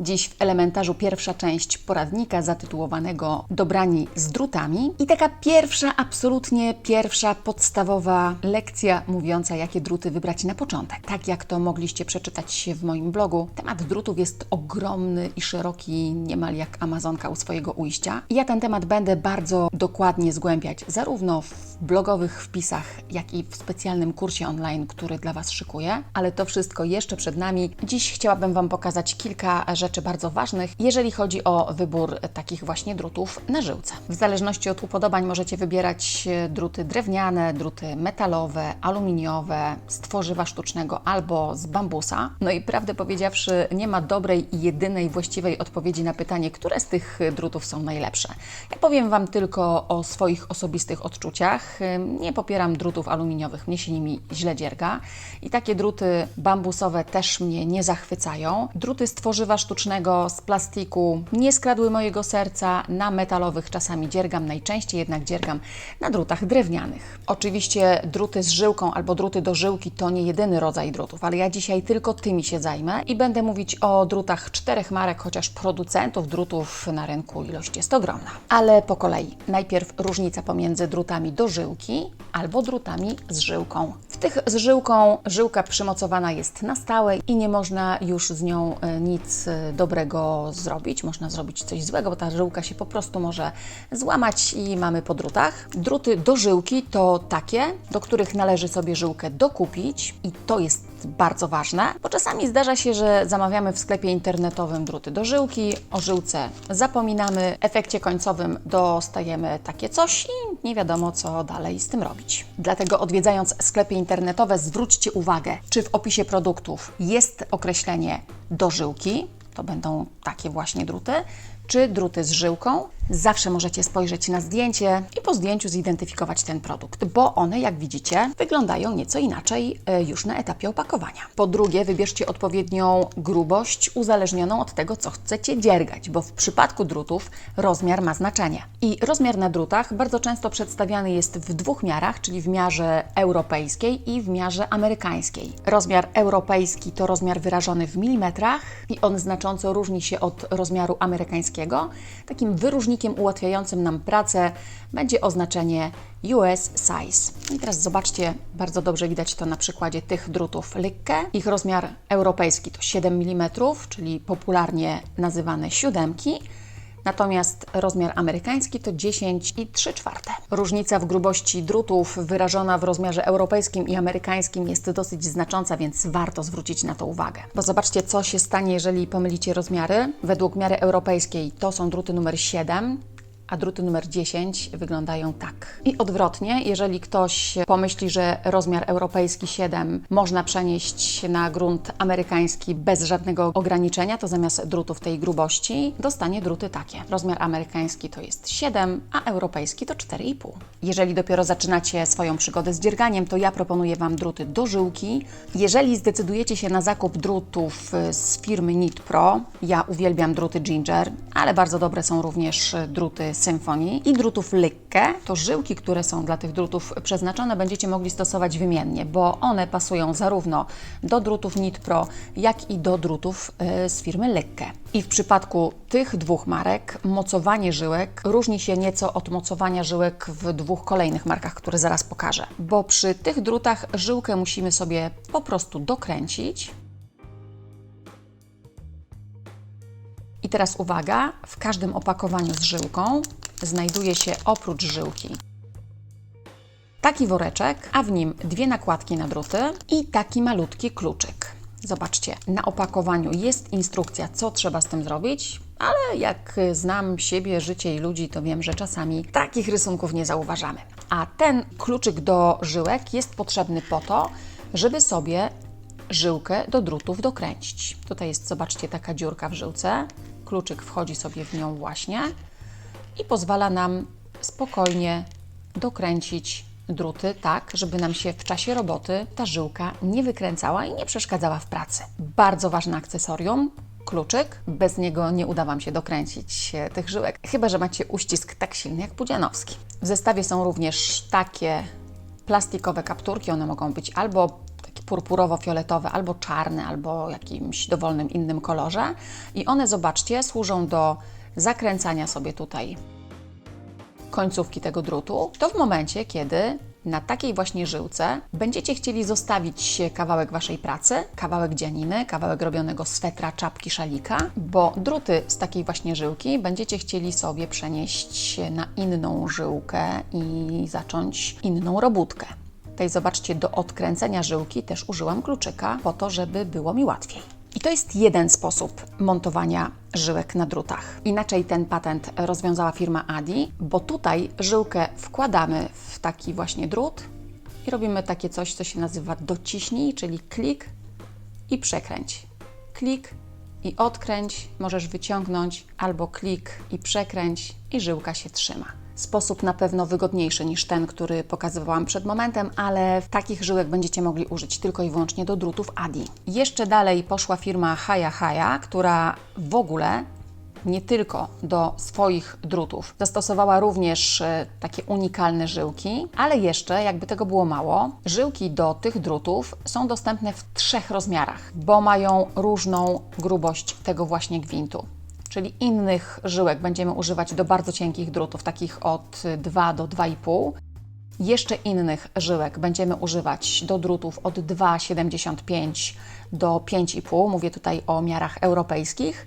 Dziś w elementarzu pierwsza część poradnika zatytułowanego Dobrani z drutami i taka pierwsza, absolutnie pierwsza podstawowa lekcja mówiąca, jakie druty wybrać na początek. Tak jak to mogliście przeczytać w moim blogu, temat drutów jest ogromny i szeroki, niemal jak Amazonka u swojego ujścia. I ja ten temat będę bardzo dokładnie zgłębiać, zarówno w blogowych wpisach, jak i w specjalnym kursie online, który dla Was szykuję. Ale to wszystko jeszcze przed nami. Dziś chciałabym Wam pokazać kilka rzeczy bardzo ważnych, jeżeli chodzi o wybór takich właśnie drutów na żyłce. W zależności od upodobań możecie wybierać e, druty drewniane, druty metalowe, aluminiowe, z tworzywa sztucznego albo z bambusa. No i prawdę powiedziawszy, nie ma dobrej i jedynej właściwej odpowiedzi na pytanie, które z tych drutów są najlepsze. Ja powiem Wam tylko o swoich osobistych odczuciach. Nie popieram drutów aluminiowych, mnie się nimi źle dzierga i takie druty bambusowe też mnie nie zachwycają. Druty z tworzywa sztucznego, z plastiku nie skradły mojego serca, na metalowych czasami dziergam, najczęściej jednak dziergam na drutach drewnianych. Oczywiście druty z żyłką albo druty do żyłki to nie jedyny rodzaj drutów, ale ja dzisiaj tylko tymi się zajmę i będę mówić o drutach czterech marek, chociaż producentów drutów na rynku ilość jest ogromna. Ale po kolei. Najpierw różnica pomiędzy drutami do żyłki albo drutami z żyłką. W tych z żyłką żyłka przymocowana jest na stałe i nie można już z nią e, nic e, dobrego zrobić. Można zrobić coś złego, bo ta żyłka się po prostu może złamać i mamy po drutach. Druty do żyłki to takie, do których należy sobie żyłkę dokupić i to jest bardzo ważne, bo czasami zdarza się, że zamawiamy w sklepie internetowym druty do żyłki, o żyłce zapominamy, w efekcie końcowym dostajemy takie coś i nie wiadomo, co dalej z tym robić. Dlatego odwiedzając sklepy internetowe, zwróćcie uwagę, czy w opisie produktów jest określenie do żyłki, to będą takie właśnie druty, czy druty z żyłką. Zawsze możecie spojrzeć na zdjęcie i po zdjęciu zidentyfikować ten produkt, bo one, jak widzicie, wyglądają nieco inaczej e, już na etapie opakowania. Po drugie, wybierzcie odpowiednią grubość uzależnioną od tego, co chcecie dziergać, bo w przypadku drutów rozmiar ma znaczenie. I rozmiar na drutach bardzo często przedstawiany jest w dwóch miarach, czyli w miarze europejskiej i w miarze amerykańskiej. Rozmiar europejski to rozmiar wyrażony w milimetrach i on znacząco różni się od rozmiaru amerykańskiego. Takim wyróżnikiem ułatwiającym nam pracę będzie oznaczenie US size. I teraz zobaczcie, bardzo dobrze widać to na przykładzie tych drutów Lykke. Ich rozmiar europejski to 7 mm, czyli popularnie nazywane siódemki. Natomiast rozmiar amerykański to 10 i 3 czwarte. Różnica w grubości drutów wyrażona w rozmiarze europejskim i amerykańskim jest dosyć znacząca, więc warto zwrócić na to uwagę. Bo zobaczcie, co się stanie, jeżeli pomylicie rozmiary. Według miary europejskiej to są druty numer 7, a druty numer 10 wyglądają tak. I odwrotnie, jeżeli ktoś pomyśli, że rozmiar europejski 7 można przenieść na grunt amerykański bez żadnego ograniczenia, to zamiast drutów tej grubości dostanie druty takie. Rozmiar amerykański to jest 7, a europejski to 4,5. Jeżeli dopiero zaczynacie swoją przygodę z dzierganiem, to ja proponuję Wam druty do żyłki. Jeżeli zdecydujecie się na zakup drutów z firmy Knit Pro, ja uwielbiam druty Ginger, ale bardzo dobre są również druty Symphony i drutów Lykke, to żyłki, które są dla tych drutów przeznaczone, będziecie mogli stosować wymiennie, bo one pasują zarówno do drutów Knit Pro, jak i do drutów y, z firmy Lykke. I w przypadku tych dwóch marek mocowanie żyłek różni się nieco od mocowania żyłek w dwóch kolejnych markach, które zaraz pokażę, bo przy tych drutach żyłkę musimy sobie po prostu dokręcić I teraz uwaga, w każdym opakowaniu z żyłką znajduje się oprócz żyłki taki woreczek, a w nim dwie nakładki na druty i taki malutki kluczyk. Zobaczcie, na opakowaniu jest instrukcja, co trzeba z tym zrobić, ale jak znam siebie, życie i ludzi, to wiem, że czasami takich rysunków nie zauważamy. A ten kluczyk do żyłek jest potrzebny po to, żeby sobie żyłkę do drutów dokręcić. Tutaj jest, zobaczcie, taka dziurka w żyłce. Kluczyk wchodzi sobie w nią właśnie i pozwala nam spokojnie dokręcić druty tak, żeby nam się w czasie roboty ta żyłka nie wykręcała i nie przeszkadzała w pracy. Bardzo ważne akcesorium, kluczyk. Bez niego nie uda Wam się dokręcić e, tych żyłek, chyba że macie uścisk tak silny jak Pudzianowski. W zestawie są również takie plastikowe kapturki, one mogą być albo purpurowo-fioletowe, albo czarne, albo jakimś dowolnym innym kolorze. I one, zobaczcie, służą do zakręcania sobie tutaj końcówki tego drutu. To w momencie, kiedy na takiej właśnie żyłce będziecie chcieli zostawić kawałek Waszej pracy, kawałek dzianiny, kawałek robionego swetra, czapki, szalika, bo druty z takiej właśnie żyłki będziecie chcieli sobie przenieść na inną żyłkę i zacząć inną robótkę. Tutaj zobaczcie, do odkręcenia żyłki też użyłam kluczyka po to, żeby było mi łatwiej. I to jest jeden sposób montowania żyłek na drutach. Inaczej ten patent rozwiązała firma Adi, bo tutaj żyłkę wkładamy w taki właśnie drut i robimy takie coś, co się nazywa dociśnij, czyli klik i przekręć. Klik i odkręć, możesz wyciągnąć, albo klik i przekręć i żyłka się trzyma. Sposób na pewno wygodniejszy niż ten, który pokazywałam przed momentem, ale takich żyłek będziecie mogli użyć tylko i wyłącznie do drutów ADI. Jeszcze dalej poszła firma Haya Haya, która w ogóle nie tylko do swoich drutów. Zastosowała również e, takie unikalne żyłki, ale jeszcze, jakby tego było mało, żyłki do tych drutów są dostępne w trzech rozmiarach, bo mają różną grubość tego właśnie gwintu. Czyli innych żyłek będziemy używać do bardzo cienkich drutów, takich od 2 do 2,5. Jeszcze innych żyłek będziemy używać do drutów od 2,75 do 5,5. Mówię tutaj o miarach europejskich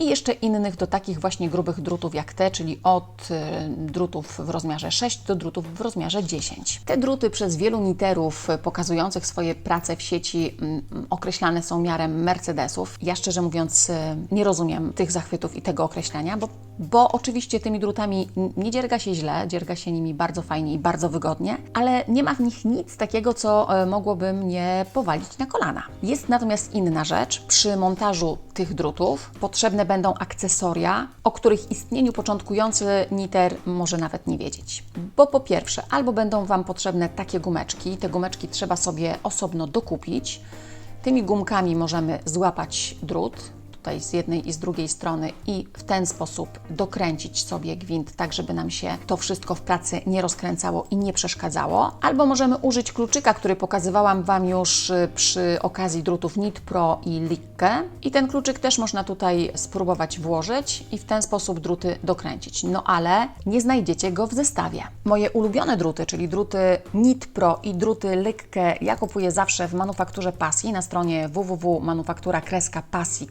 i jeszcze innych do takich właśnie grubych drutów jak te, czyli od y, drutów w rozmiarze 6 do drutów w rozmiarze 10. Te druty przez wielu niterów pokazujących swoje prace w sieci mm, określane są miarem Mercedesów. Ja szczerze mówiąc y, nie rozumiem tych zachwytów i tego określenia, bo, bo oczywiście tymi drutami nie dzierga się źle, dzierga się nimi bardzo fajnie i bardzo wygodnie, ale nie ma w nich nic takiego, co y, mogłoby mnie powalić na kolana. Jest natomiast inna rzecz. Przy montażu tych drutów potrzebne będą akcesoria, o których istnieniu początkujący niter może nawet nie wiedzieć. Bo po pierwsze, albo będą Wam potrzebne takie gumeczki, te gumeczki trzeba sobie osobno dokupić. Tymi gumkami możemy złapać drut, tutaj z jednej i z drugiej strony i w ten sposób dokręcić sobie gwint, tak żeby nam się to wszystko w pracy nie rozkręcało i nie przeszkadzało. Albo możemy użyć kluczyka, który pokazywałam Wam już y, przy okazji drutów Nit Pro i Likke. I ten kluczyk też można tutaj spróbować włożyć i w ten sposób druty dokręcić. No ale nie znajdziecie go w zestawie. Moje ulubione druty, czyli druty Nit Pro i druty Likke, ja kupuję zawsze w manufakturze Pasji na stronie www.manufaktura-pasji.pl,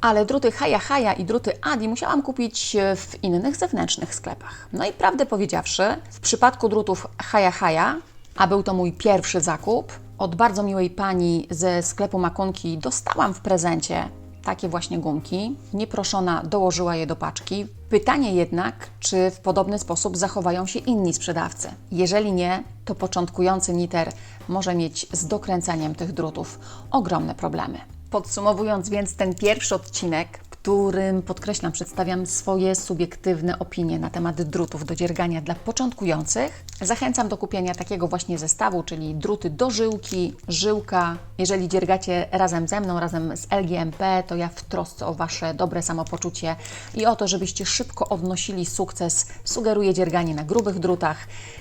ale druty Haja Haja i druty Adi musiałam kupić w innych zewnętrznych sklepach. No i prawdę powiedziawszy, w przypadku drutów Haja Haja, a był to mój pierwszy zakup, od bardzo miłej pani ze sklepu Makunki dostałam w prezencie takie właśnie gumki. Nieproszona dołożyła je do paczki. Pytanie jednak, czy w podobny sposób zachowają się inni sprzedawcy. Jeżeli nie, to początkujący niter może mieć z dokręcaniem tych drutów ogromne problemy. Podsumowując więc ten pierwszy odcinek, którym podkreślam, przedstawiam swoje subiektywne opinie na temat drutów do dziergania dla początkujących, zachęcam do kupienia takiego właśnie zestawu, czyli druty do żyłki, żyłka. Jeżeli dziergacie razem ze mną, razem z LGMP, to ja w trosce o Wasze dobre samopoczucie i o to, żebyście szybko odnosili sukces, sugeruję dzierganie na grubych drutach.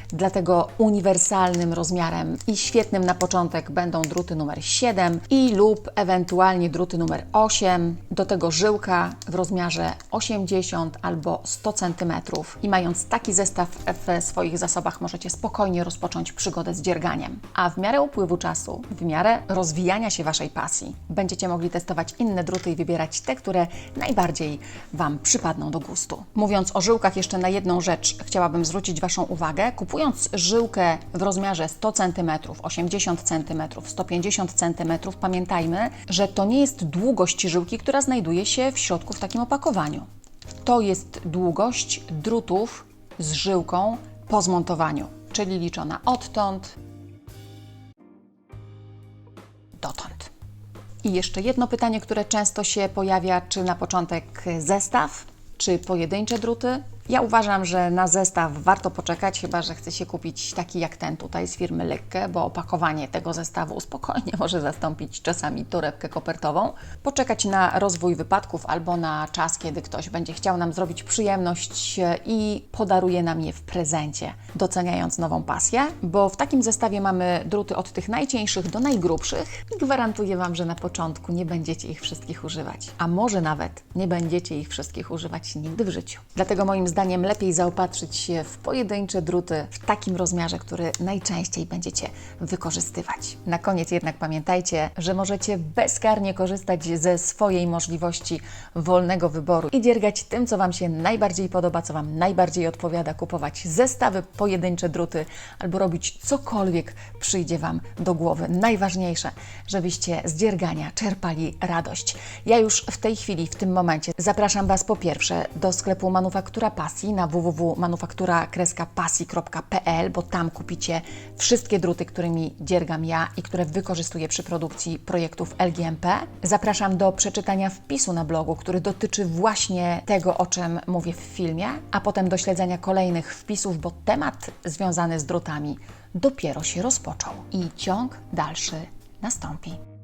Dlatego uniwersalnym rozmiarem i świetnym na początek będą druty numer 7 i lub ewentualnie druty numer 8. Do tego żyłka w rozmiarze 80 albo 100 cm. I mając taki zestaw w swoich zasobach, możecie spokojnie rozpocząć przygodę z dzierganiem. A w miarę upływu czasu, w miarę rozwijania się Waszej pasji, będziecie mogli testować inne druty i wybierać te, które najbardziej Wam przypadną do gustu. Mówiąc o żyłkach, jeszcze na jedną rzecz chciałabym zwrócić Waszą uwagę. Kupując żyłkę w rozmiarze 100 cm, 80 cm, 150 cm, pamiętajmy, że to nie jest długość żyłki, która znajduje się w środku w takim opakowaniu. To jest długość drutów z żyłką po zmontowaniu, czyli liczona odtąd dotąd. I jeszcze jedno pytanie, które często się pojawia, czy na początek zestaw, czy pojedyncze druty? Ja uważam, że na zestaw warto poczekać, chyba że chce się kupić taki jak ten tutaj z firmy Lekkę, bo opakowanie tego zestawu spokojnie może zastąpić czasami torebkę kopertową. Poczekać na rozwój wypadków albo na czas, kiedy ktoś będzie chciał nam zrobić przyjemność i podaruje nam je w prezencie, doceniając nową pasję, bo w takim zestawie mamy druty od tych najcieńszych do najgrubszych i gwarantuję Wam, że na początku nie będziecie ich wszystkich używać, a może nawet nie będziecie ich wszystkich używać nigdy w życiu. Dlatego moim zdaniem lepiej zaopatrzyć się w pojedyncze druty w takim rozmiarze, który najczęściej będziecie wykorzystywać. Na koniec jednak pamiętajcie, że możecie bezkarnie korzystać ze swojej możliwości wolnego wyboru i dziergać tym, co Wam się najbardziej podoba, co Wam najbardziej odpowiada, kupować zestawy, pojedyncze druty albo robić cokolwiek przyjdzie Wam do głowy. Najważniejsze, żebyście z dziergania czerpali radość. Ja już w tej chwili, w tym momencie zapraszam Was po pierwsze do sklepu Manufaktura Pasji na www.manufaktura-pasji.pl, bo tam kupicie wszystkie druty, którymi dziergam ja i które wykorzystuję przy produkcji projektów LGMP. Zapraszam do przeczytania wpisu na blogu, który dotyczy właśnie tego, o czym mówię w filmie, a potem do śledzenia kolejnych wpisów, bo temat związany z drutami dopiero się rozpoczął i ciąg dalszy nastąpi.